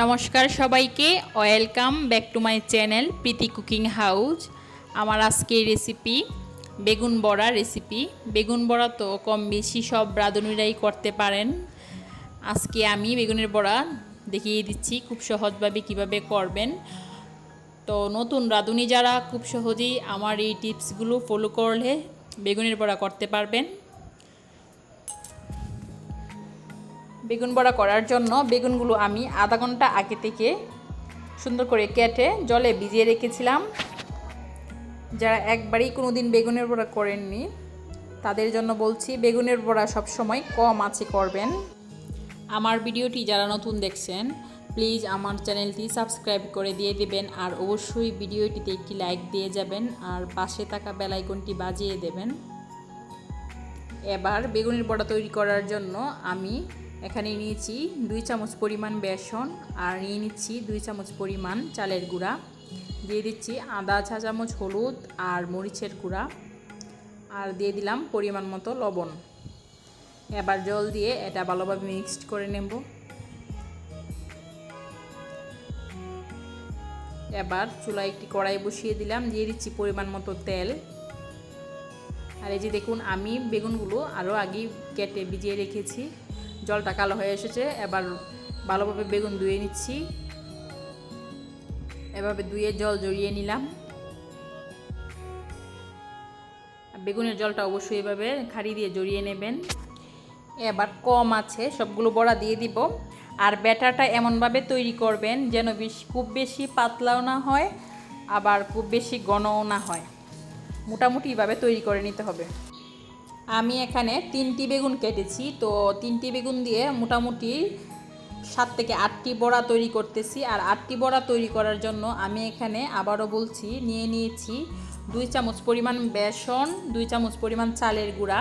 নমস্কার সবাইকে। Welcome back to my channel Preeti cooking house আমার আজকের রেসিপি বেগুন বড়া রেসিপি বেগুন বড়া তো কম বেশি সব রাঁধুনিরাই করতে পারেন। আজকে আমি বেগুনের বড়া দেখিয়ে দিচ্ছি খুব সহজভাবে কীভাবে করবেন। তো নতুন রাঁধুনি যারা খুব সহজেই আমার এই টিপসগুলো ফলো করলে বেগুনের বড়া করতে পারবেন। বেগুন বড়া করার জন্য বেগুনগুলো আমি আধা ঘণ্টা আগে থেকে সুন্দর করে কেটে জলে ভিজিয়ে রেখেছিলাম। যারা একবারেই কোনো দিন বেগুনের বড়া করেননি, তাদের জন্য বলছি বেগুনের বড়া সবসময় কম আছে করবেন। আমার ভিডিওটি যারা নতুন দেখছেন, প্লিজ আমার চ্যানেলটি সাবস্ক্রাইব করে দিয়ে দেবেন আর অবশ্যই ভিডিওটিতে একটি লাইক দিয়ে যাবেন আর পাশে থাকা বেলাইকনটি বাজিয়ে দেবেন। এবার বেগুনের বড়া তৈরি করার জন্য আমি এখানে নিয়েছি দুই চামচ পরিমাণ বেসন আর নিয়ে নিচ্ছি দুই চামচ পরিমাণ চালের গুঁড়া। দিয়ে দিচ্ছি আদা, চা চামচ হলুদ আর মরিচের গুঁড়া আর দিয়ে দিলাম পরিমাণ মতো লবণ। এবার জল দিয়ে এটা ভালোভাবে মিক্সড করে নেব। এবার চুলায় একটি কড়াই বসিয়ে দিলাম, দিয়ে দিচ্ছি পরিমাণ মতো তেল। আর এই যে দেখুন, আমি বেগুনগুলো আরও আগেই কেটে ভিজিয়ে রেখেছি। জলটা কালো হয়ে এসেছে। এবার ভালোভাবে বেগুন ধুয়ে নিচ্ছি। এভাবে ধুয়ে জল জড়িয়ে নিলাম। বেগুনের জলটা অবশ্যই এভাবে খাড়ি দিয়ে জড়িয়ে নেবেন। এবার কম আছে, সবগুলো বড়া দিয়ে দিব। আর ব্যাটারটা এমনভাবে তৈরি করবেন যেন বেশি, খুব বেশি পাতলাও না হয়, আবার খুব বেশি ঘনও না হয়। মোটামুটিভাবে তৈরি করে নিতে হবে। আমি এখানে তিনটি বেগুন কেটেছি, তো তিনটি বেগুন দিয়ে মোটামুটি সাত থেকে আটটি বড়া তৈরি করতেছি। আর আটটি বড়া তৈরি করার জন্য আমি এখানে আবারও বলছি, নিয়ে নিয়েছি দুই চামচ পরিমাণ বেসন, দুই চামচ পরিমাণ চালের গুঁড়া।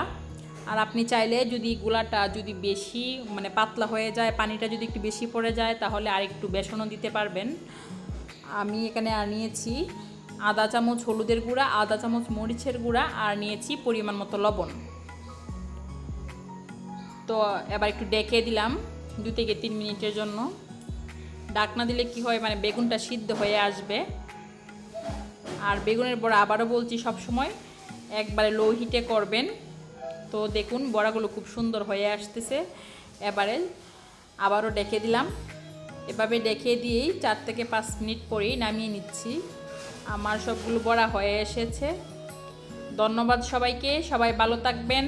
আর আপনি চাইলে যদি গুঁড়াটা যদি বেশি মানে পাতলা হয়ে যায়, পানিটা যদি একটু বেশি পড়ে যায়, তাহলে আর একটু বেসনও দিতে পারবেন। আমি এখানে আর নিয়েছি আধা চামচ, হলুদের গুঁড়া আধা চামচ, মরিচের গুঁড়া, আর নিয়েছি পরিমাণ মতো লবণ। তো এবার একটু ডেকে দিলাম দু থেকে তিন মিনিটের জন্য। ডাকনা দিলে কি হয় মানে বেগুনটা সিদ্ধ হয়ে আসবে। আর বেগুনের বড়া আবারও বলছি সব সময়, একবারে লো হিটে করবেন। তো দেখুন, বড়াগুলো খুব সুন্দর হয়ে আসতেছে। এবারে আবারও ডেকে দিলাম। এভাবে ডেকে দিয়েই চার থেকে পাঁচ মিনিট পরেই নামিয়ে নিচ্ছি। আমার সবগুলো বড়া হয়ে এসেছে। ধন্যবাদ সবাইকে সবাই ভালো থাকবেন।